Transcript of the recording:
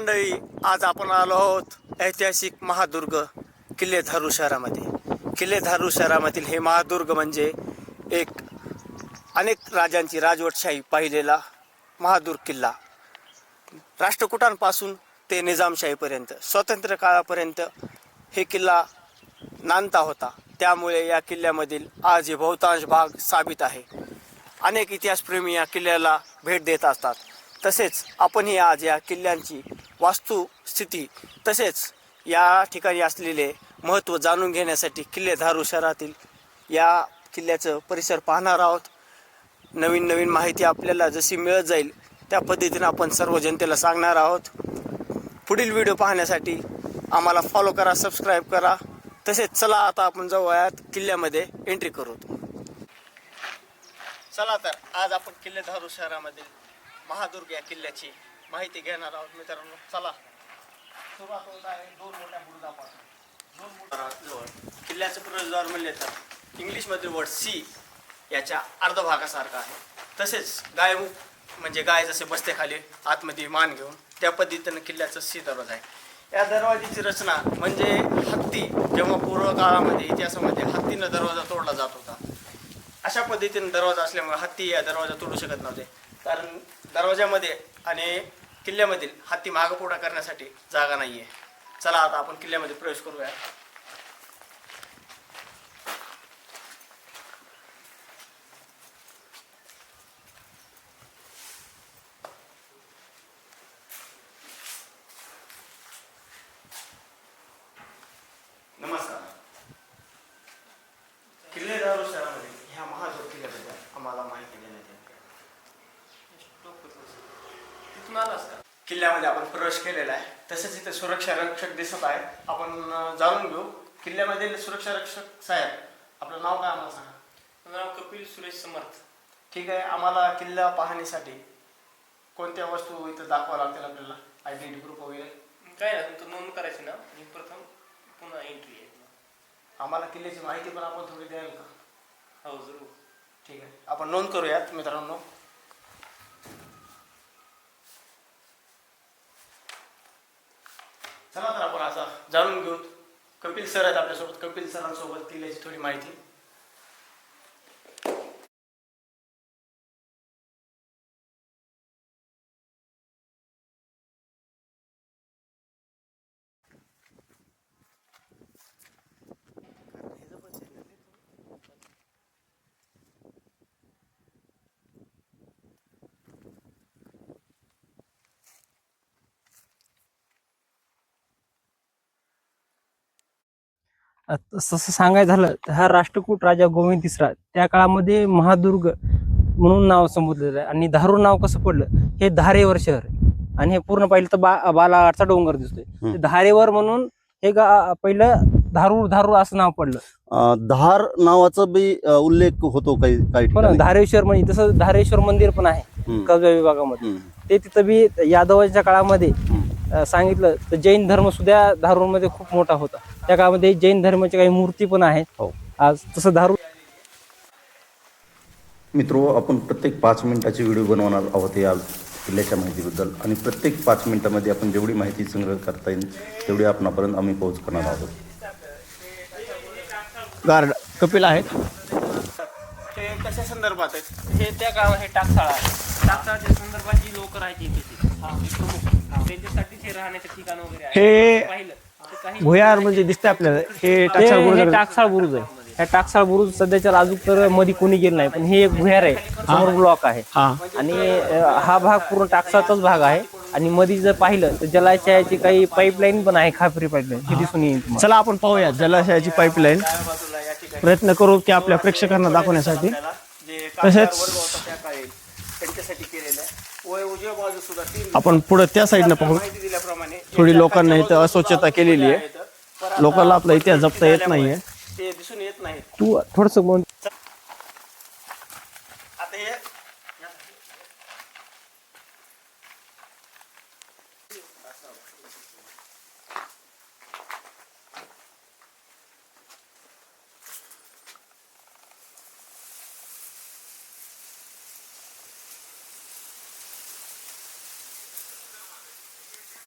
मंडळी आज आपण आलो आहोत ऐतिहासिक महादुर्ग किल्ले धारू शहरामध्ये. किल्ले धारू शहरामधील हे महादुर्ग म्हणजे एक अनेक राजांची राजवटशाही पाहिलेला महादुर्ग किल्ला. राष्ट्रकुटांपासून ते निजामशाहीपर्यंत स्वातंत्र्य काळापर्यंत हे किल्ला नांदता होता. त्यामुळे या किल्ल्यामधील आज हे बहुतांश भाग साबित आहे. अनेक इतिहासप्रेमी या किल्ल्याला भेट देत असतात. तसेच आपणही आज या किल्ल्यांची वास्तुस्थिती तसेच या ठिकाणी असलेले महत्त्व जाणून घेण्यासाठी किल्लेधारू शहरातील या किल्ल्याचं परिसर पाहणार आहोत. नवीन नवीन माहिती आपल्याला जशी मिळत जाईल त्या पद्धतीनं आपण सर्व जनतेला सांगणार आहोत. पुढील व्हिडिओ पाहण्यासाठी आम्हाला फॉलो करा सबस्क्राईब करा. तसेच चला आता आपण जाऊयात किल्ल्यामध्ये एंट्री करू चला तर आज आपण किल्लेधारू शहरामधील महादुर्ग या किल्ल्याची माहिती घेणार आहोत मित्रांनो. चला. सुरुवात होत आहे. दोन मोठ्या बुरुजापासून. दोन मोठ्या किल्ल्याचं प्रवेशद्वार म्हणले तर इंग्लिशमधील वर्ड सी याच्या अर्ध भागासारखा आहे. तसेच गायमुख म्हणजे गाय जसे बसते खाली आतमध्ये मान घेऊन त्या पद्धतीनं किल्ल्याचं सी दरवाजा आहे. या दरवाजाची रचना म्हणजे हत्ती जेव्हा पूर्व काळामध्ये इतिहासामध्ये हत्तीनं दरवाजा तोडला जात होता. अशा पद्धतीनं दरवाजा असल्यामुळे हत्ती या दरवाजा तोडू शकत नव्हते. कारण दरवाजामध्ये आणि किल्ल्यामधील हत्ती मागपुढा करण्यासाठी जागा नाहीये. चला आता आपण किल्ल्यामध्ये प्रवेश करूया नमस्कार किल्ले दारू शहरामध्ये ह्या महाजोग किल्ल्याबद्दल आम्हाला माहिती देण्यात येईल तिथून आलास का किल्ल्यामध्ये आपण प्रवेश केलेला आहे. तसेच इथे सुरक्षा रक्षक दिसत आहे. आपण जाणून घेऊ. किल्ल्यामधील सुरक्षा रक्षक साहेब आपलं नाव काय आम्हाला सांगा? माझं नाव कपिल सुरेश समर्थ. ठीक आहे. आम्हाला किल्ला पाहणीसाठी कोणत्या वस्तू इथं दाखवा लागतील आपल्याला? आयडेंटिटी प्रूफ वगैरे? काय ना तुमचं नोंद करायची ना. आणि प्रथम पुन्हा एंट्री आहे आम्हाला किल्ल्याची माहिती पण आपण थोडी द्याल का? हो जरूर. ठीक आहे. आपण नोंद करूयात मित्रांनो. चला तर आपण आता जाणून घेऊ. कपिल सर आहेत आपल्यासोबत. कपिल सरांसोबत किल्ल्याची थोडी माहिती. तसं सांगायचं झालं तर हा राष्ट्रकूट राजा गोविंद तिसरा त्या काळामध्ये महादुर्ग म्हणून नाव संबोधलेलं आहे. आणि धारूर नाव कसं पडलं? हे धारेवर शहर आणि हे पूर्ण पाहिलं तर बा बालाघाटचा डोंगर दिसतोय. धारेवर म्हणून हे गा पहिलं धारूर धारूर असं नाव पडलं. धार नावाचा बी उल्लेख होतो काही काही ठिकाणी. धारेश्वर म्हणजे तसं धारेश्वर मंदिर पण आहे. कसबा विभागामध्ये. ते तिथं बी यादवाच्या काळामध्ये सांगितलं तर जैन धर्म सुद्धा धारूरमध्ये खूप मोठा होता. त्या काळामध्ये जैन धर्माच्या काही मूर्ती पण आहेत. हो. आज तसं धारूर मित्रो आपण प्रत्येक पाच मिनिटाची व्हिडिओ बनवणार आहोत या किल्ल्याच्या माहितीबद्दल. आणि प्रत्येक पाच मिनिटामध्ये आपण जेवढी माहिती संग्रह करता येईल तेवढी आपणापर्यंत आम्ही पोहोच करणार आहोत. गार्ड कपिल आहेत. हे कशा संदर्भात आहेत? हे त्या काळात हे टाकसाळा आहे. टाकसाळाच्या संदर्भात जी लोक राहायची प्रमुख. त्यांच्यासाठीच हे राहण्याचं ठिकाण वगैरे आहे हे पाहिलं. तर काही भुयार म्हणजे दिसते आपल्याला. हे टाकसाळ हे गुरुद्वारा. टाकसाळ बुरुज आहे. ह्या टाकसाळ बुरुज सध्याच्या अजून तर मध्ये कोणी गेलं नाही पण हे एक भुयार आहे. समोर ब्लॉक आहे. हा. आणि अं, हा भाग पूर्ण टाकसाळचाच भाग आहे. आणि मध्ये जर पाहिलं तर जलाशयाची काही पाईपलाईन पण आहे खापरी पाईपलाईन हे दिसून येईल तुम्हाला. चला आपण पाहूया जलाशयाची पाईपलाईन बाजूला या ठिकाणी प्रयत्न करू की आपल्या प्रेक्षकांना दाखवण्यासाठी. आपल्याला जे तसेच- आपण पुढे त्या साईडनं पाहू. थोडी लोकांना इथं अस्वच्छता केलेली आहे. लोकांना आपला इतिहास जपता येत नाहीये. ते दिसून येत नाही तू थोडस आता हे